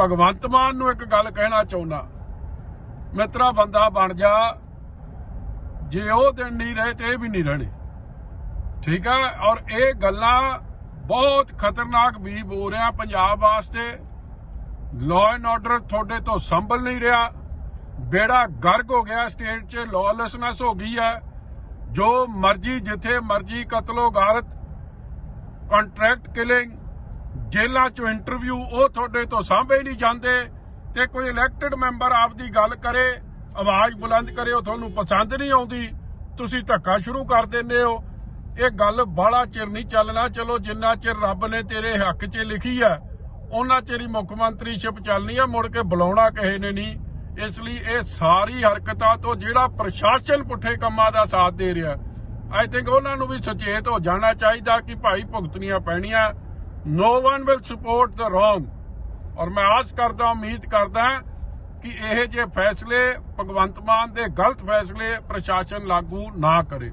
ਭਗਵੰਤ ਮਾਨ ਨੂੰ ਇੱਕ ਗੱਲ ਕਹਿਣਾ ਚਾਹੁੰਦਾ। ਮਿੱਤਰਾ, ਬੰਦਾ ਬਣ ਜਾ। ਜੇ ਉਹ ਦਿਨ ਨਹੀਂ ਰਹੇ ਤੇ ਇਹ ਵੀ ਨਹੀਂ ਰਹਿਣੇ। ਠੀਕ ਹੈ? ਔਰ ਇਹ ਗੱਲਾਂ ਬਹੁਤ ਖਤਰਨਾਕ ਵੀ ਹੋ ਰਿਹਾ ਪੰਜਾਬ ਵਾਸਤੇ। ਲਾਅ ਐਂਡ ਆਰਡਰ ਤੁਹਾਡੇ ਤੋਂ ਸੰਭਲ ਨਹੀਂ ਰਿਹਾ। ਬੇੜਾ ਗਰਕ ਹੋ ਗਿਆ ਸਟੇਟ 'ਚ ਲawlessness ਹੋ ਗਈ ਹੈ। ਜੋ ਮਰਜ਼ੀ, ਜਿੱਥੇ ਮਰਜ਼ੀ ਕਤਲੋ ਗਾਰਤ ਕੰਟਰੈਕਟ ਕਿਲਿੰਗ ਜੇਲ੍ਹਾਂ 'ਚੋਂ ਇੰਟਰਵਿਊ ਉਹ ਤੁਹਾਡੇ ਤੋਂ ਸਾਂਭੇ ਨਹੀਂ ਜਾਂਦੇ ਤੇ ਕੋਈ ਇਲੈਕਟਿਡ ਮੈਂਬਰ ਆਪਦੀ ਗੱਲ ਕਰੇ, ਆਵਾਜ਼ ਬੁਲੰਦ ਕਰੇ, ਉਹ ਤੁਹਾਨੂੰ ਪਸੰਦ ਨਹੀਂ ਆਉਂਦੀ, ਤੁਸੀਂ ਧੱਕਾ ਸ਼ੁਰੂ ਕਰ ਦਿੰਦੇ ਹੋ। ਇਹ ਗੱਲ ਬਾਹਲਾ ਚਿਰ ਨਹੀਂ ਚੱਲਣਾ, ਚਲੋ ਜਿੰਨਾ ਚਿਰ ਰੱਬ ਨੇ ਤੇਰੇ ਹੱਕ 'ਚ ਲਿਖੀ ਆ, ਉਹਨਾਂ ਚਿਰ ਹੀ ਮੁੱਖ ਮੰਤਰੀਸ਼ਿਪ ਚੱਲਣੀ ਆ, ਮੁੜ ਕੇ ਬੁਲਾਉਣਾ ਕਿਸੇ ਨੇ ਨਹੀਂ। ਇਸ ਲਈ ਇਹ ਸਾਰੀ ਹਰਕਤਾਂ ਤੋਂ ਜਿਹੜਾ ਪ੍ਰਸ਼ਾਸਨ ਪੁੱਠੇ ਕੰਮਾਂ ਦਾ ਸਾਥ ਦੇ ਰਿਹਾ ਆਈ ਥਿੰਕ ਉਹਨਾਂ ਨੂੰ ਵੀ ਸੁਚੇਤ ਹੋ ਜਾਣਾ ਚਾਹੀਦਾ ਕਿ ਭਾਈ ਭੁਗਤਣੀਆਂ ਪੈਣੀਆਂ। No one will support the wrong ਔਰ ਮੈਂ ਆਸ ਕਰਦਾ, ਉਮੀਦ ਕਰਦਾ ਕਿ ਇਹ ਜੇ ਫੈਸਲੇ ਭਗਵੰਤ ਮਾਨ ਦੇ ਗਲਤ ਫੈਸਲੇ ਪ੍ਰਸ਼ਾਸਨ ਲਾਗੂ ਨਾ ਕਰੇ।